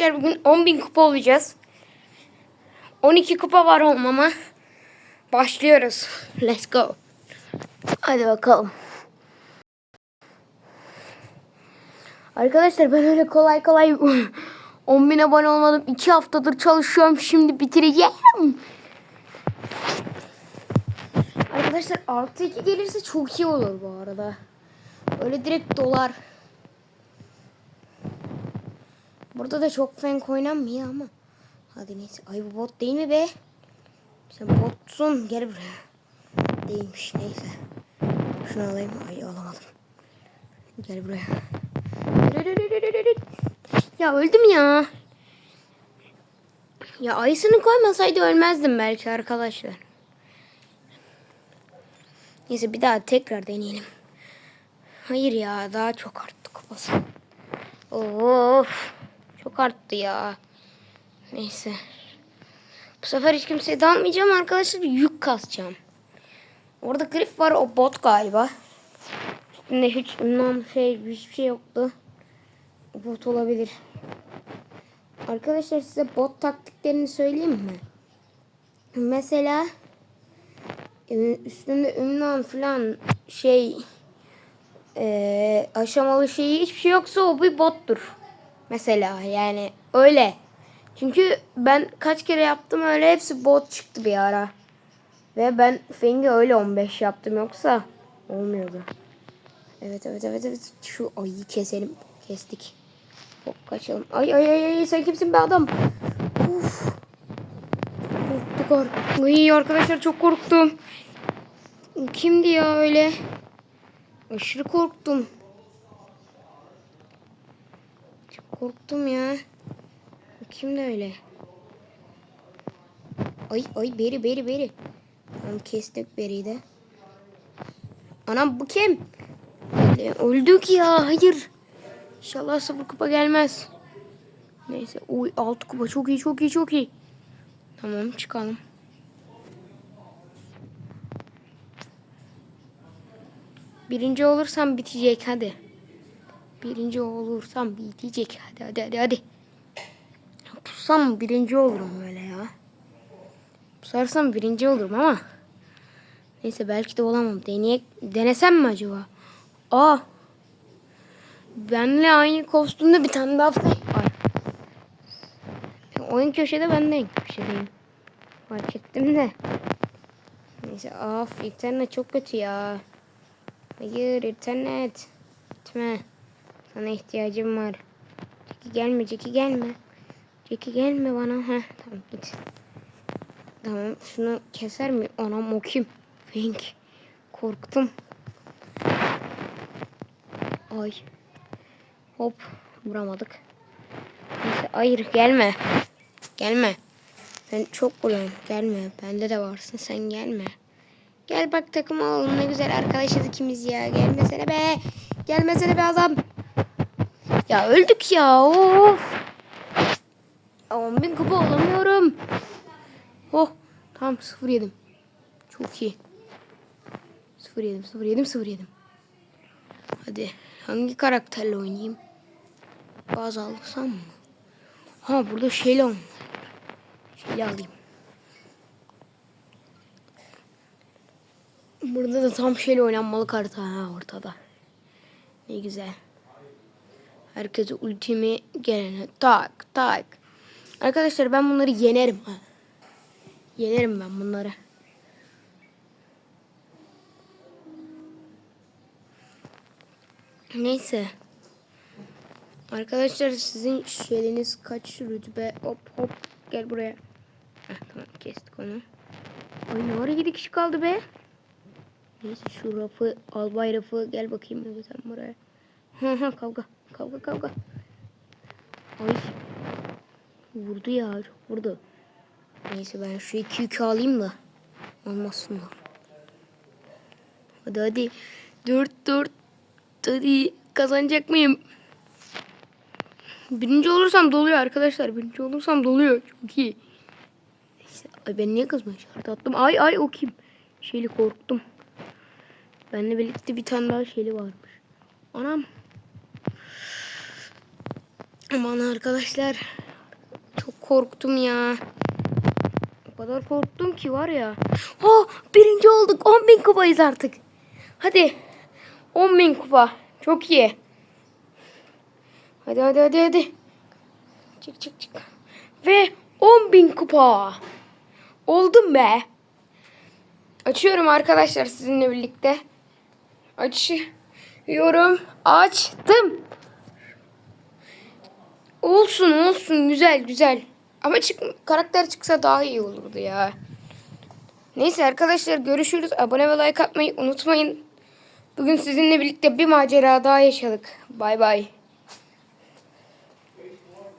Arkadaşlar bugün 10.000 kupa olacağız. 12 kupa var olmama. Başlıyoruz. Let's go. Hadi bakalım. Arkadaşlar ben öyle kolay kolay 10.000 abone olmadım. 2 haftadır çalışıyorum. Şimdi bitireceğim. Arkadaşlar artı 2 gelirse çok iyi olur bu arada. Öyle direkt dolar. Burada da çok fenk oynanmıyor ama. Hadi neyse. Ay bu bot değil mi be? Sen botsun. Gel buraya. Değilmiş. Neyse. Şunu alayım. Ay alamadım. Gel buraya. Ya öldüm ya. Ya ayısını koymasaydı ölmezdim belki arkadaşlar. Neyse bir daha tekrar deneyelim. Hayır ya daha çok arttı kupası. Of. Çok arttı ya. Neyse. Bu sefer hiç kimseye dalmayacağım arkadaşlar. Yük kasacağım. Orada grif var o bot galiba. Üstünde hiç ünlem şey hiçbir şey yoktu. Bot olabilir. Arkadaşlar size bot taktiklerini söyleyeyim mi? Mesela e, üstünde ünlem falan şey e, aşamalı şeyi hiçbir şey yoksa o bir bottur. Mesela yani öyle. Çünkü ben kaç kere yaptım öyle hepsi bot çıktı bir ara. Ve ben Feng'i öyle 15 yaptım yoksa olmuyordu. Evet evet evet evet. Şu ayıyı keselim. Kestik. Hop kaçalım. Ay ay ay ay sen kimsin be adam? Uf. Korktuk Ay arkadaşlar çok korktum. Kimdi ya öyle? Aşırı korktum. Çok korktum ya. Kim de öyle? Ay ay beri beri beri. Tamam kestik beriyi de. Anam bu kim? Öldük ya hayır. İnşallah sıfır kupa gelmez. Neyse oy altı kupa çok iyi çok iyi çok iyi. Tamam çıkalım. Birinci olursam bitecek hadi. Birinci olursam bitecek hadi hadi hadi hadi. Pussam birinci olurum böyle ya. Pusarsam birinci olurum ama. Neyse belki de olamam. Deneye, denesem mi acaba? Aa. Benle aynı kostümde bir tane daha fake var. E, oyun köşede ben de en köşedeyim. Fark ettim de. Neyse af internet çok kötü ya. Hayır internet. Gitme. Sana ihtiyacım var. Ceki gelme Ceki gelme. Ceki gelme bana. Heh, tamam git. Tamam şunu keser mi? Anam o kim? Fink. Korktum. Ay. Hop. Vuramadık. Neyse hayır gelme. Gelme. Sen çok vuruyorsun. Gelme. Bende de varsın. Sen gelme. Gel bak takım olalım. Ne güzel arkadaşız ikimiz ya. Gelmesene be. Gelmesene be adam. Ya öldük ya. Of. 10 bin kupa olamıyorum. Oh. Tamam 0 yedim. Çok iyi. 0 yedim 0 yedim 0 yedim. Hadi hangi karakterle oynayayım? Bazı alsam mı? Ha burada şeyle oynayayım. Şeyle alayım. Burada da tam şeyle oynanmalı karta ha ortada. Ne güzel. Herkese ultimi gelene tak tak. Arkadaşlar ben bunları yenerim ha. Yenerim ben bunları. Neyse. Arkadaşlar sizin şeyiniz kaç rütbe? Hop hop gel buraya. Heh, tamam kestik onu. Ay ne ara 7 kişi kaldı be. Neyse şu rafı albay rafı gel bakayım sen buraya. Hı hı kavga kavga kavga. Ay. Vurdu ya vurdu. Neyse ben şu iki yükü alayım da. Olmasınlar. Hadi hadi. Dört dört. Hadi kazanacak mıyım? Birinci olursam doluyor arkadaşlar. Birinci olursam doluyor. Çok iyi. Neyse. Ay ben niye kızma işareti attım? Ay ay o kim? Şeyli korktum. Benle birlikte bir tane daha şeyli varmış. Anam. Aman arkadaşlar. korktum ya. O kadar korktum ki var ya. Ha birinci olduk. 10 bin kupayız artık. Hadi. 10 bin kupa. Çok iyi. Hadi hadi hadi hadi. Çık çık çık. Ve 10 bin kupa. Oldum be. Açıyorum arkadaşlar sizinle birlikte. Açıyorum. Açtım. Olsun olsun güzel güzel. Ama çık karakter çıksa daha iyi olurdu ya. Neyse arkadaşlar görüşürüz. Abone ve like atmayı unutmayın. Bugün sizinle birlikte bir macera daha yaşadık. Bay bay.